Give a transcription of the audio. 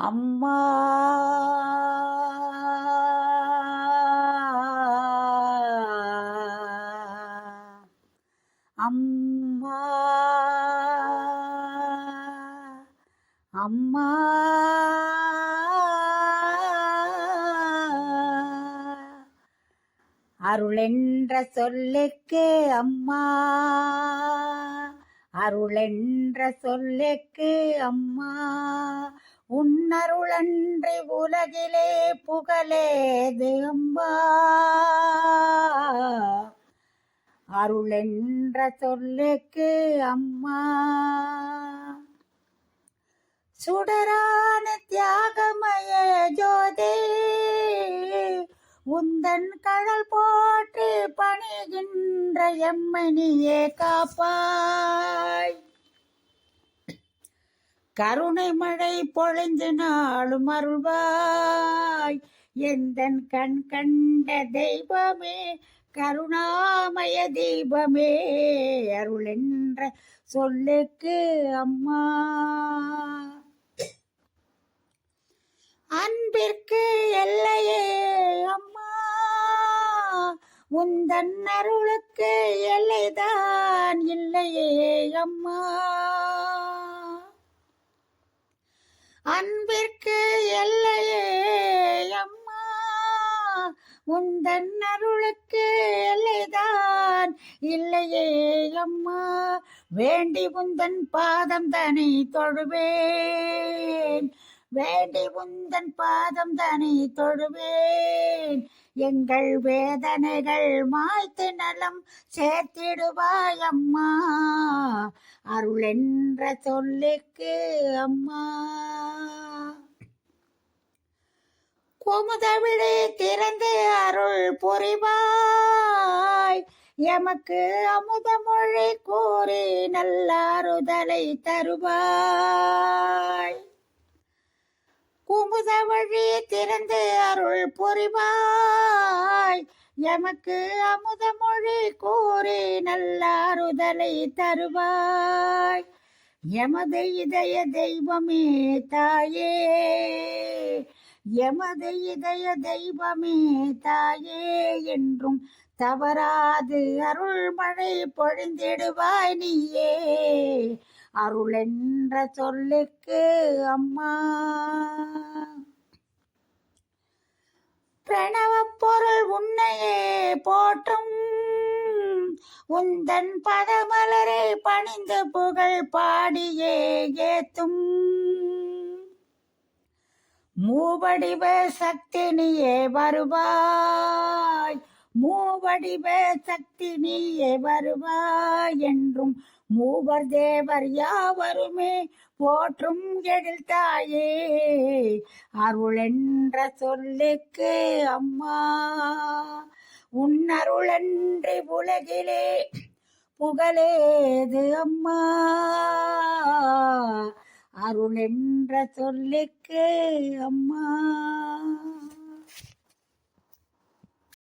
அம்மா. அம்மா. அம்மா. அருளென்ற சொல்லுக்கு அம்மா. அருளென்ற சொல்லுக்கு அம்மா. உன்னருளன்றி உலகிலே புகழேது அருள் என்ற சொல்லுக்கு அம்மா. சுடரான தியாகமய ஜோதி உந்தன் கடல் போட்டு பணிகின்ற எம்மணியே காப்பாய். கருணை மழை பொழிந்து நாளும் அருள்வாய். எந்தன் கண் கண்ட தெய்வமே கருணாமய தீபமே அருள் என்ற சொல்லுக்கு அம்மா. அன்பிற்கு எல்லையே அம்மா. உந்தன் அருளுக்கு எல்லைதான் இல்லையே அம்மா அன்பிற்கு எல்லையே அம்மா உந்தன் அருளுக்கு எல்லைதான் இல்லையே அம்மா வேண்டி உந்தன் பாதம் தனி தொழுவேன். வேண்டி உந்தன் பாதம் தனி தொழுவேன். எங்கள் வேதனைகள் மாய்த்து நலம் சேர்த்திடுவாய் அம்மா. அருள் என்ற சொல்லுக்கு அம்மா. குமுதவிழி திறந்து அருள் புரிவாய். எமக்கு அமுதமொழி கூறி நல்லாறுதலை தருவாய். குமுத வழி திறந்து அருள் புரிவாய். எமக்கு அமுத மொழி கூறி நல்லாறுதலை தருவாய். எமது இதய தெய்வமே தாயே. எமது இதய தெய்வமே தாயே என்றும் தவறாது அருள் மழை பொழிந்திடுவாய் நீயே. அருள் என்ற சொல்லுக்கு அம்மா. பிரணவ பொருள் உன்னையே போட்டும் உந்தன் பதமலரை பணிந்து புகழ் பாடியே ஏத்தும். மூவடிவ சக்தினியே வருவாய் மூவடிவ சக்தி நீயே வருவாய் என்றும் மூவர் தேவர் யாவருமே போற்றும் எழில் தாயே. அருள் என்ற சொல்லுக்கு அம்மா உன்னருளன்றி உலகிலே புகழேது அம்மா. அருள் என்ற சொல்லுக்கு அம்மா.